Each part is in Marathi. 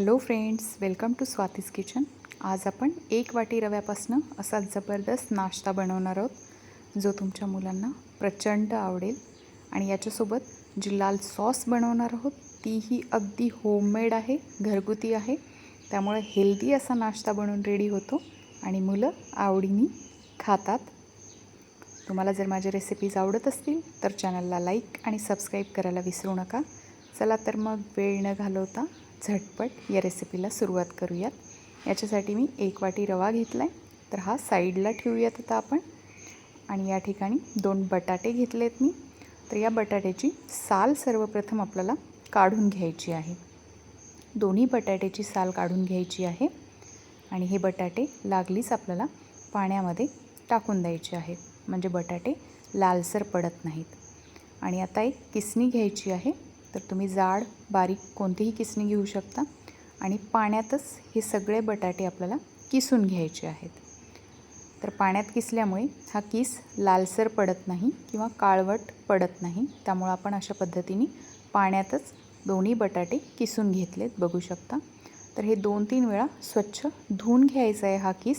Hello friends welcome to Swati's kitchen आज आपण एक वाटी रव्यापासनं असा जबरदस्त नाश्ता बनवणार आहोत जो तुमच्या मुलांना प्रचंड आवडेल. आणि याच्यासोबत जी लाल सॉस बनवणार आहोत तीही अगदी होममेड आहे घरगुती आहे. त्यामुळे हेल्दी असा नाश्ता बनवून रेडी होतो आणि मुलं आवडीने खातात. तुम्हाला जर माझे रेसिपीज आवडत असतील तर चॅनलला लाईक आणि सबस्क्राईब करायला विसरू नका. चला तर मग वेळ न घालवता झटपट या रेसिपीला सुरुवात करूयात. याच्यासाठी मी एक वाटी रवा घेतला आहे तर हा साईडला ठेवूयात आता आपण. आणि या ठिकाणी दोन बटाटे घेतले आहेत मी. तर या बटाट्याची साल सर्वप्रथम आपल्याला काढून घ्यायची आहे. दोन्ही बटाट्याची साल काढून घ्यायची आहे. आणि हे बटाटे लागलीच आपल्याला पाण्यामध्ये टाकून द्यायचे आहेत म्हणजे बटाटे लालसर पडत नाहीत. आणि आता एक किसणी घ्यायची आहे. तर तुम्ही जाड बारीक कोणतीही किसणी घेऊ शकता. आणि पाण्यातच हे सगळे बटाटे आपल्याला किसून घ्यायचे आहेत. तर पाण्यात किसल्यामुळे हा किस लालसर पडत नाही किंवा काळवट पडत नाही. त्यामुळं आपण अशा पद्धतीने पाण्यातच दोन्ही बटाटे किसून घेतलेत बघू शकता. तर हे दोन तीन वेळा स्वच्छ धुवून घ्यायचं आहे हा किस.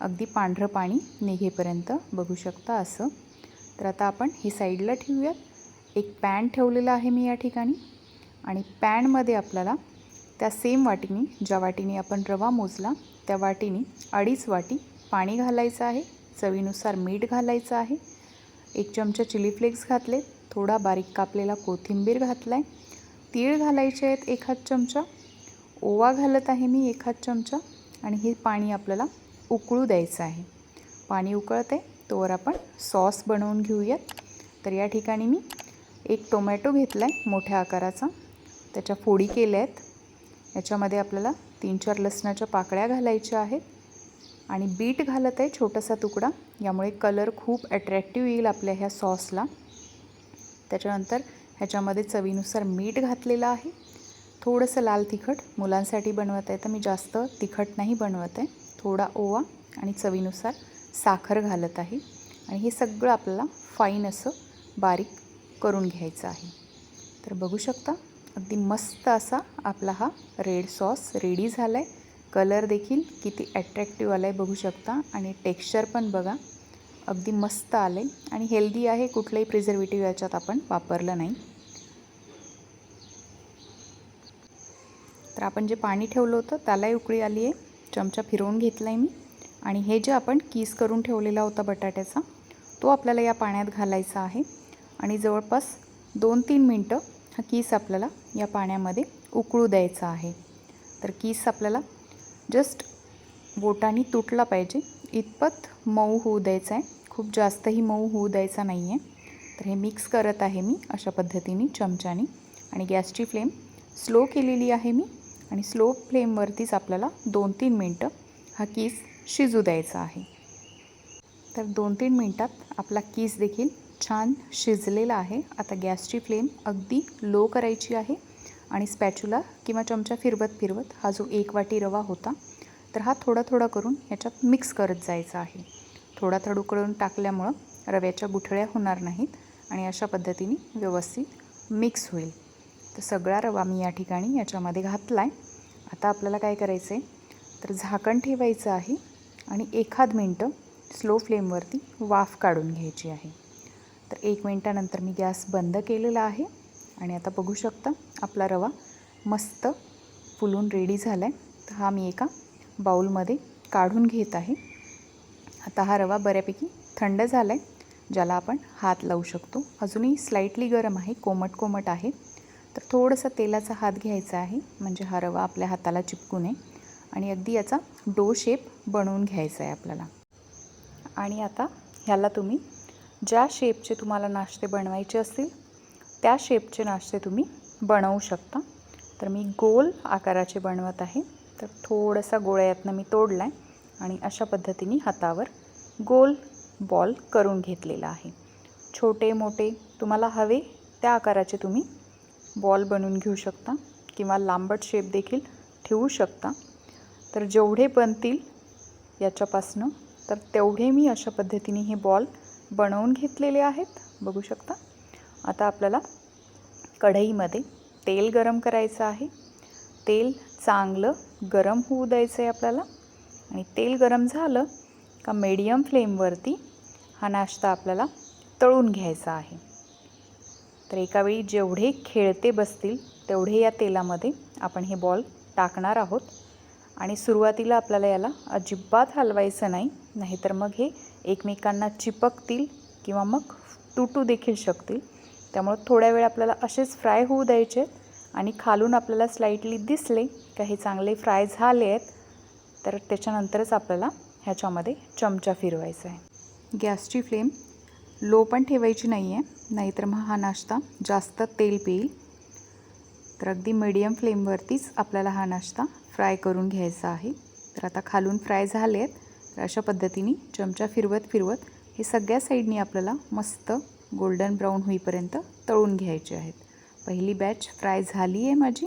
अगदी पांढरं पाणी निघेपर्यंत बघू शकता असं. तर आता आपण ही साईडला ठेवूयात. एक पॅन ठेवलेला आहे मी या ठिकाणी आणि पॅनमध्ये आपल्याला त्या सेम वाटीने ज्या वाटीने आपण रवा मोजला त्या वाटीने अडीच वाटी पाणी घालायचं आहे. चवीनुसार मीठ घालायचं आहे. एक चमचा चिली फ्लेक्स घातले थोडा बारीक कापलेला कोथिंबीर घातला आहे तीळ घालायचे आहेत एखाद चमचा. ओवा घालत आहे मी एखाद चमचा आणि हे पाणी आपल्याला उकळू द्यायचं आहे. पाणी उकळते तोवर आपण सॉस बनवून घेऊयात. तर या ठिकाणी मी एक टोमॅटो घेतला आहे मोठ्या आकाराचा. त्याच्या फोडी केल्या आहेत. याच्यामध्ये आपल्याला तीन चार लसणाच्या पाकळ्या घालायच्या आहेत. आणि बीट घालत आहे छोटासा तुकडा. यामुळे कलर खूप अट्रॅक्टिव्ह येईल आपल्या ह्या सॉसला. त्याच्यानंतर ह्याच्यामध्ये चवीनुसार मीठ घातलेलं आहे. थोडंसं लाल तिखट मुलांसाठी बनवत आहे तर मी जास्त तिखट नाही बनवत आहे. थोडा ओवा आणि चवीनुसार साखर घालत आहे. आणि हे सगळं आपल्याला फाईन असं बारीक करून घ्यायचं आहे. तर बघू शकता अगदी मस्त असा आपला हा रेड सॉस रेडी झाला आहे कलर देखील किती ॲट्रॅक्टिव्ह आला आहे बघू शकता आणि टेक्स्चर पण बघा अगदी मस्त आलं आहे आणि हेल्दी आहे कुठलंही प्रिझर्वेटिव्ह याच्यात आपण वापरलं नाही. तर आपण जे पाणी ठेवलं होतं त्यालाही उकळी आली आहे. चमचा फिरवून घेतला आहे मी. आणि हे जे आपण कीस करून ठेवलेला होता बटाट्याचा तो आपल्याला या पाण्यात घालायचा आहे. आणि जवळपास दोन तीन मिनटं हा कीस आपल्याला या पाण्यामध्ये उकळू द्यायचा आहे. तर कीस आपल्याला जस्ट बोटाने तुटला पाहिजे. इतपत मऊ होऊ द्यायचा आहे. खूप जास्तही मऊ होऊ द्यायचा नाही आहे तर हे मिक्स करत आहे मी अशा पद्धतीने चमच्याने. आणि गॅसची फ्लेम स्लो केलेली आहे मी. आणि स्लो फ्लेमवरतीच आपल्याला दोन तीन मिनटं हा कीस शिजू द्यायचा आहे. तर दोन तीन मिनटात आपला कीस देखील छान शिजलेला आहे. आता गॅसची फ्लेम अगदी लो करायची आहे आणि स्पॅच्युला किंवा चमचा फिरवत फिरवत हा जो एक वाटी रवा होता तर हा थोडा थोडा करून याच्यात मिक्स करत जायचा आहे. थोडा थोडं करून टाकल्यामुळं रव्याच्या गुठळ्या होणार नाहीत आणि अशा पद्धतीने व्यवस्थित मिक्स होईल. तर सगळा रवा मी या ठिकाणी याच्यामध्ये घातला आहे आता आपल्याला काय करायचं आहे तर झाकण ठेवायचं आहे आणि एखाद मिनटं स्लो फ्लेमवरती वाफ काढून घ्यायची आहे. तर एक मिनटानंतर मी गॅस बंद केलेला आहे. आणि आता बघू शकता आपला रवा मस्त फुलून रेडी झाला आहे तर हा मी एका बाऊलमध्ये काढून घेत आहे. आता हा रवा बऱ्यापैकी थंड झाला आहे ज्याला आपण हात लावू शकतो. अजूनही स्लाईटली गरम आहे कोमट कोमट आहे. तर थोडंसं तेलाचा हात घ्यायचा आहे म्हणजे हा रवा आपल्या हाताला चिपकू नये. आणि अगदी याचा डो शेप बनवून घ्यायचा आहे आपल्याला. आणि आता ह्याला तुम्ही ज्या शेपचे तुम्हाला नाश्ते बनवायचे असतील त्या शेपचे नाश्ते तुम्ही बनवू शकता. तर मी गोल आकाराचे बनवत आहे. तर थोडासा गोळ्यातनं मी तोडला आहे आणि अशा पद्धतीने हातावर गोल बॉल करून घेतलेला आहे. छोटे मोठे तुम्हाला हवे त्या आकाराचे तुम्ही बॉल बनवून घेऊ शकता किंवा लांबट शेप देखील ठेवू शकता. तर जेवढे बनतील याच्यापासनं तर तेवढे मी अशा पद्धतीने हे बॉल बनवून घेतलेले आहेत. बघू शकता. आता आपल्याला कढईमध्ये तेल गरम करायचं आहे. तेल चांगलं गरम होऊ द्यायचं आहे आपल्याला. आणि तेल गरम झालं का मीडियम फ्लेमवरती हा नाश्ता आपल्याला तळून घ्यायचा आहे. तर एकावेळी जेवढे खेळते बसतील तेवढे या तेलामध्ये आपण हे बॉल टाकणार आहोत. आणि सुरुवातीला आपल्याला याला अजिबात हलवायचं नाही नाहीतर मग हे एकमेकांना चिपकतील किंवा मग तुटू देखील शकतील. त्यामुळं थोड्या वेळ आपल्याला असेच फ्राय होऊ द्यायचे आणि खालून आपल्याला स्लाईटली दिसले का हे चांगले फ्राय झाले आहेत तर त्याच्यानंतरच आपल्याला ह्याच्यामध्ये चमचा फिरवायचा आहे. गॅसची फ्लेम लो पण ठेवायची नाही आहे नाहीतर मग हा नाश्ता जास्त तेल पिईल. तर अगदी मीडियम फ्लेमवरतीच आपल्याला हा नाश्ता फ्राय करून घ्यायचा आहे. तर आता खालून फ्राय झाले आहेत तर अशा पद्धतीने चमचा फिरवत फिरवत हे सगळ्या साईडनी आपल्याला मस्त गोल्डन ब्राऊन होईपर्यंत तळून घ्यायचे आहेत. पहिली बॅच फ्राय झाली आहे माझी.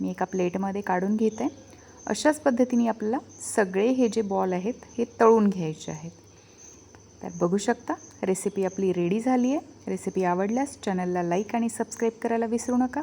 मी एका प्लेटमध्ये काढून घेत. आहे अशाच पद्धतीने आपल्याला सगळे हे जे बॉल आहेत हे तळून घ्यायचे आहेत. तर बघू शकता रेसिपी आपली रेडी झाली आहे. रेसिपी आवडल्यास चॅनलला लाईक आणि सबस्क्राईब करायला विसरू नका.